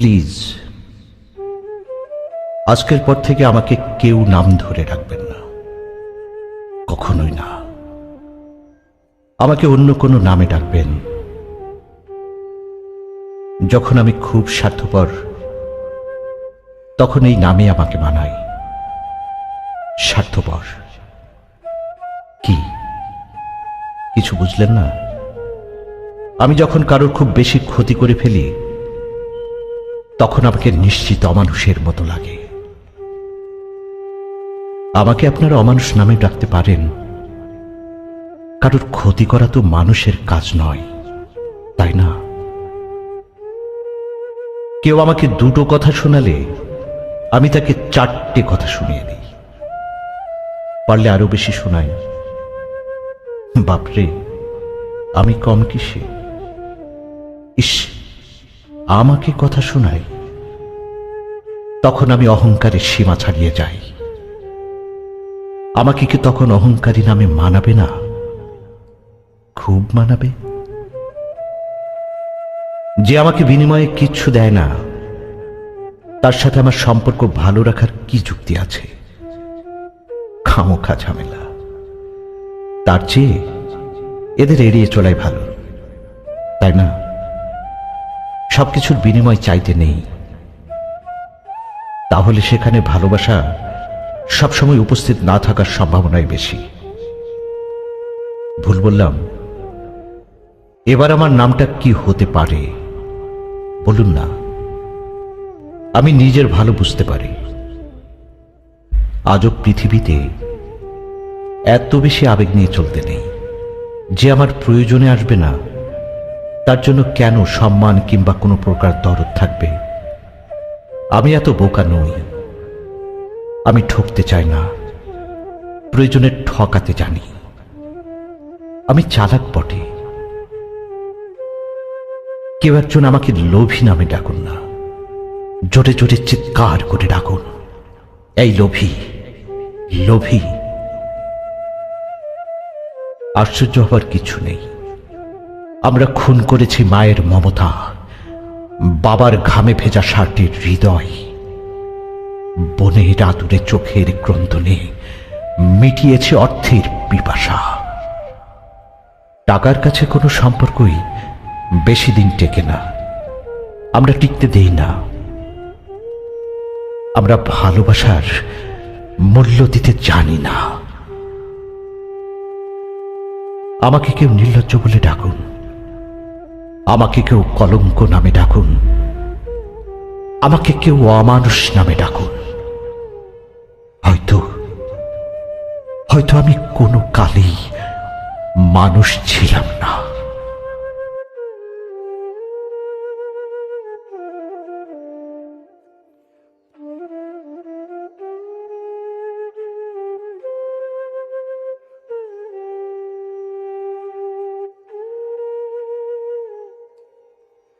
Please. আজকের পর থেকে আমাকে কেউ নাম ধরে রাখবেন না। কখনোই না। আমাকে অন্য কোনো নামে ডাকবেন। যখন আমি খুব স্বার্থপর, তখন এই নামে আমাকে মানাই। স্বার্থপর। কি? কিছু বুঝলেন না? আমি যখন কারোর খুব বেশি ক্ষতি করে ফেলি তখন আমাকে নিশ্চিত অমানুষের মতো লাগে। আমাকে আপনারা অমানুষ নামে ডাকতে পারেন। কারোর ক্ষতি করা তো মানুষের কাজ নয়, তাই না? কেউ আমাকে দুটো কথা শোনালে আমি তাকে চারটে কথা শুনিয়ে দিই। পারলে আরও বেশি শোনাই। বাপরে, আমি কম কিসে? ইস আমাকে কথা শোনায়। তখন আমি অহংকারের সীমা ছাড়িয়ে যাই। আমাকে কি তখন অহংকারী নামে মানাবে না? খুব মানাবে। যে আমাকে বিনিময়ে কিচ্ছু দেয় না, তার সাথে আমার সম্পর্ক ভালো রাখার কি যুক্তি আছে? খামোখা ঝামেলা। তার চেয়ে এদের এড়িয়ে চলাই ভালো। তাই না? সবকিছুর বিনিময় চাইতে নেই। তাহলে সেখানে ভালোবাসা সবসময় উপস্থিত না থাকার সম্ভাবনাই বেশি। ভুল বললাম? এবার আমার নামটা কি হতে পারে? বলুন না। আমি নিজের ভালো বুঝতে পারি। আজও পৃথিবীতে এত বেশি আবেগ নিয়ে চলতে নেই। যে আমার প্রয়োজনে আসবে না তার জন্য কেন সম্মান কিংবা কোনো প্রকার দরদ থাকবে? আমি এত বোকা নই। আমি ঠকতে চাই না। প্রয়োজনে ঠকাতে জানি। আমি চালাক বটে। কেউ একজন আমাকে লোভী নামে ডাকুন না। জোরে জোরে চিৎকার করে ডাকুন। এই লোভী লোভী। আশ্চর্য হওয়ার কিছু নেই। আমরা খুন করেছি মায়ের মমতা, বাবার ঘামে ভেজা ষাটটির হৃদয়, বনের আদুরে চোখের ক্রন্দনে মিটিয়েছে অর্থের পিপাসা। টাকার কাছে কোনো সম্পর্কই বেশি দিন টেকে না। আমরা টিকতে দেই না। আমরা ভালোবাসার মূল্য দিতে জানি না। আমাকে কেউ নির্লজ্জ বলে ডাকুন। আমাকে কেউ কলঙ্ক নামে ডাকুন। আমাকে কেউ অমানুষ নামে ডাকুন। হয়তো হয়তো আমি কোনো কালেই মানুষ ছিলাম না।